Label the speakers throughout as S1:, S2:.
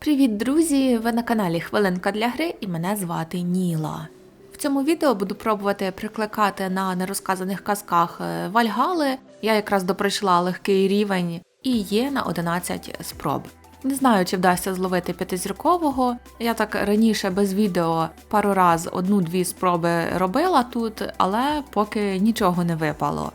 S1: Привіт, друзі! Ви на каналі Хвилинка для гри і мене звати Ніла. В цьому відео буду пробувати прикликати на нерозказаних казках е, Вальгали. Я якраз допройшла легкий рівень і є на 11 спроб. Не знаю, чи вдасться зловити п'ятизіркового. Я так раніше без відео пару раз одну-дві спроби робила тут, але поки нічого не випало.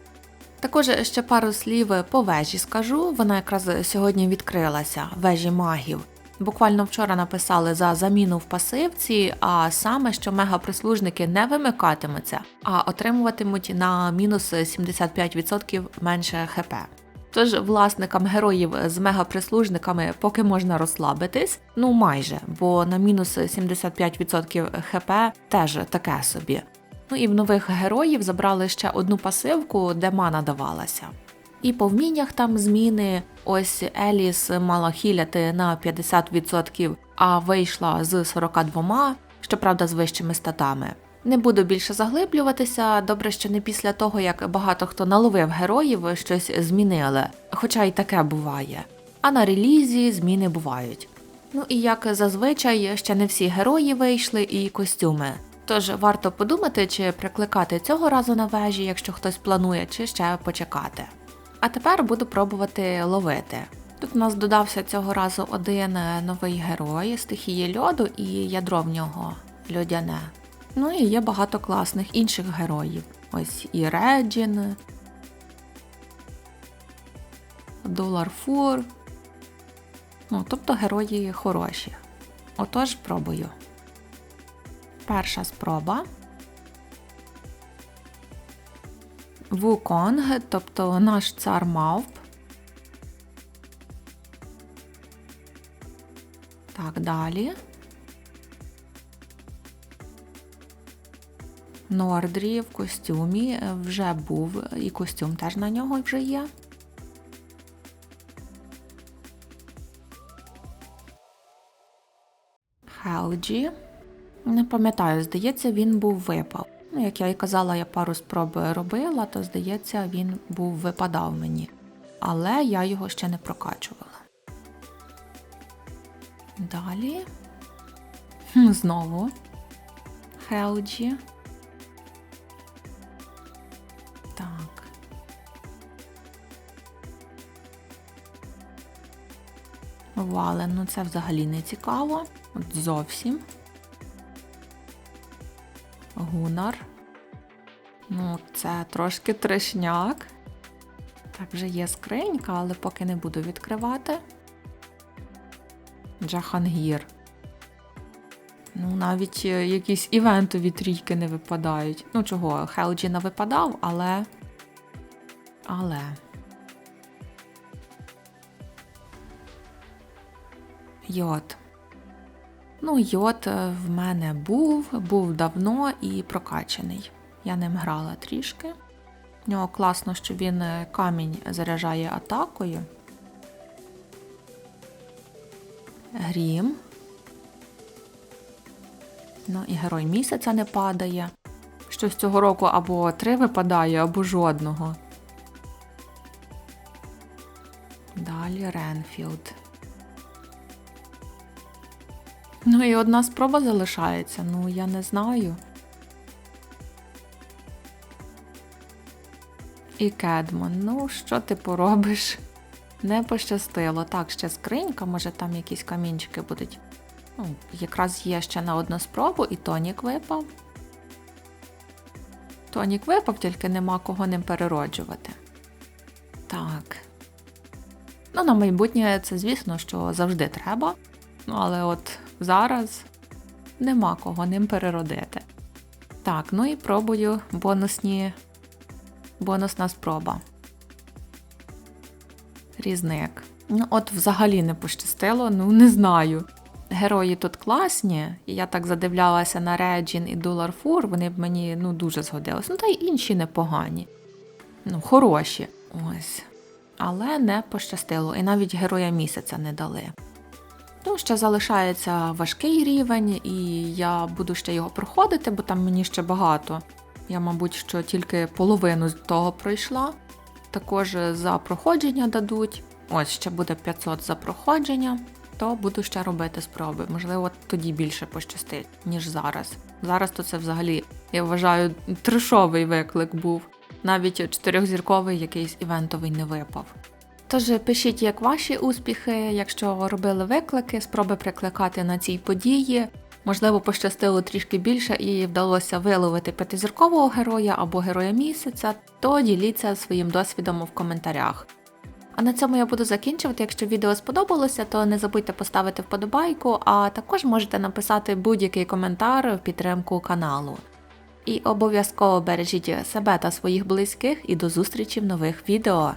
S1: Також ще пару слів по вежі скажу. Вона якраз сьогодні відкрилася вежі магів. Буквально вчора написали за заміну в пасивці, а саме, що мегаприслужники не вимикатимуться, а отримуватимуть на мінус 75% менше ХП. Тож власникам героїв з мегаприслужниками поки можна розслабитись, ну майже, бо на мінус 75% ХП теж таке собі. Ну і в нових героїв забрали ще одну пасивку, де мана давалася. І по вміннях там зміни. Ось Еліс мала хіляти на 50%, а вийшла з 42, щоправда, з вищими статами. Не буду більше заглиблюватися. Добре, що не після того, як багато хто наловив героїв, щось змінили, хоча й таке буває. А на релізі зміни бувають. Ну і як зазвичай, ще не всі герої вийшли і костюми. Тож варто подумати, чи прикликати цього разу на вежі, якщо хтось планує, чи ще почекати. А тепер буду пробувати ловити. Тут у нас додався цього разу один новий герой стихії льоду і ядро в нього льодяне. Ну і є багато класних інших героїв. Ось і Реджін, Долар Фур. Ну, тобто герої хороші. Отож, пробую. Перша спроба. Вуконг, тобто наш цар мавп. Так, далі. Нордрі в костюмі вже був, і костюм теж на нього вже є. Хелджі. Не пам'ятаю, здається, він був випав. Ну, як я і казала, я пару спроб робила, то здається, він був випадав мені. Але я його ще не прокачувала. Далі. Знову. Хелджі. Так. Вален, ну це взагалі не цікаво. От зовсім. Гунар. Ну, це трошки трешняк. Так, вже є скринька, але поки не буду відкривати. Джахангір. Ну, навіть е, якісь івентові трійки не випадають. Ну, чого, Хелджі не випадав, але. Але. Йод. Ну, йод е, в мене був, був давно і прокачаний. Я ним грала трішки. В нього класно, що він е, камінь заряджає атакою. Грім. Ну і герой місяця не падає. Щось цього року або три випадає, або жодного. Далі Ренфілд. Ну і одна спроба залишається, ну я не знаю. І Кедмон, ну що ти поробиш? Не пощастило. Так, ще скринька, може там якісь камінчики будуть. Ну, якраз є ще на одну спробу, і тонік випав. Тонік випав, тільки нема кого ним перероджувати. Так. Ну, на майбутнє це, звісно, що завжди треба. Ну, але от зараз нема кого ним переродити. Так, ну і пробую бонусні. Бонусна спроба. Різник. Ну, от взагалі не пощастило, ну не знаю. Герої тут класні, і я так задивлялася на Реджін і Дуларфур, вони б мені ну, дуже згодились. Ну, та й інші непогані. Ну, хороші. Ось. Але не пощастило. І навіть героя місяця не дали. Ну, ще залишається важкий рівень, і я буду ще його проходити, бо там мені ще багато. Я, мабуть, що тільки половину з того пройшла. Також за проходження дадуть. Ось ще буде 500 за проходження. то буду ще робити спроби. Можливо, тоді більше пощастить, ніж зараз. Зараз то це взагалі, я вважаю, трешовий виклик був. Навіть чотирьохзірковий якийсь івентовий не випав. Тож пишіть, як ваші успіхи, якщо робили виклики, спроби прикликати на цій події. Можливо, пощастило трішки більше і вдалося виловити п'ятизіркового героя або героя місяця, то діліться своїм досвідом в коментарях. А на цьому я буду закінчувати. Якщо відео сподобалося, то не забудьте поставити вподобайку, а також можете написати будь-який коментар в підтримку каналу. І обов'язково бережіть себе та своїх близьких і до зустрічі в нових відео.